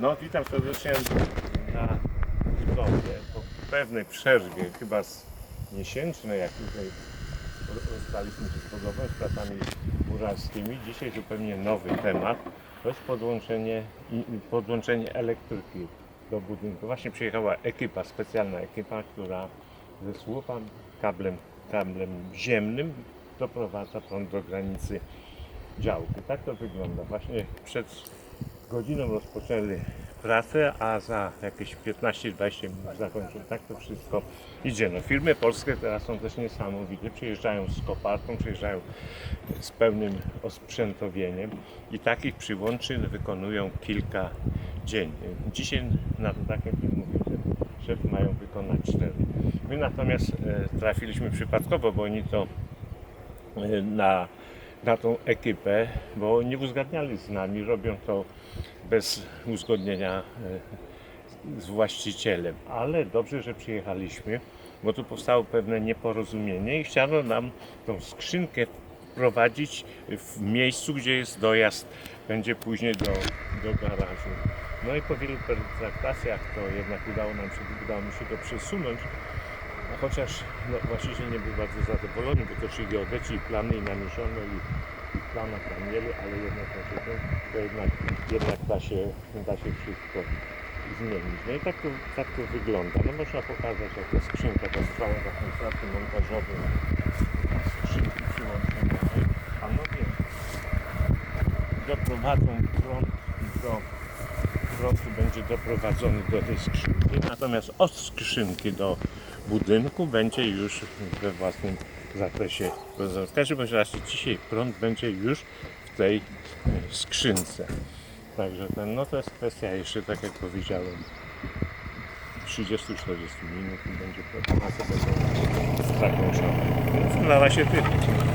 No, witam serdecznie na budowie. Po pewnej przerwie, chyba z miesięcznej, jak tutaj rozstaliśmy się z budową, z pracami. Dzisiaj zupełnie nowy temat. To jest podłączenie, podłączenie elektryki do budynku. Właśnie przyjechała ekipa, specjalna ekipa, która ze słupem, kablem, kablem ziemnym doprowadza prąd do granicy działki. Tak to wygląda. Właśnie przed godziną rozpoczęli pracę, a za jakieś 15-20 minut zakończyli. Tak to wszystko idzie. No, firmy polskie teraz są też niesamowite. Przyjeżdżają z koparką, przyjeżdżają z pełnym osprzętowieniem i takich przyłączyn wykonują kilka dziennie. Dzisiaj na to, tak jak mówił szef, szef mają wykonać cztery. My natomiast e, trafiliśmy przypadkowo, bo oni to e, na, na tą ekipę, bo nie uzgadniali z nami, robią to bez uzgodnienia e, z właścicielem. Ale dobrze, że przyjechaliśmy, bo tu powstało pewne nieporozumienie i chciano nam tą skrzynkę wprowadzić w miejscu, gdzie jest dojazd, będzie później do, do garażu. No i po wielu pertraktacjach to jednak udało nam się, udało mi się to przesunąć. Chociaż no, nie był bardzo zadowolony, bo to ci geodeci i plany i namieszono i, i w planach tam mieli, ale jednak, to, jednak, jednak da, się, da się wszystko zmienić. No i tak to, tak to wygląda. No można pokazać jak ta skrzynka, ta cała ta kontraty montażowe skrzynki przyłączeniowej. Panowie doprowadzą prąd do prąd będzie doprowadzony do tej skrzynki, natomiast od skrzynki do budynku będzie już we własnym zakresie. W każdym razie dzisiaj prąd będzie już w tej e, skrzynce. Także ten, no to jest kwestia jeszcze, tak jak powiedziałem, 30-40 minut i będzie praca będzie zakończona. Więc na razie tyle.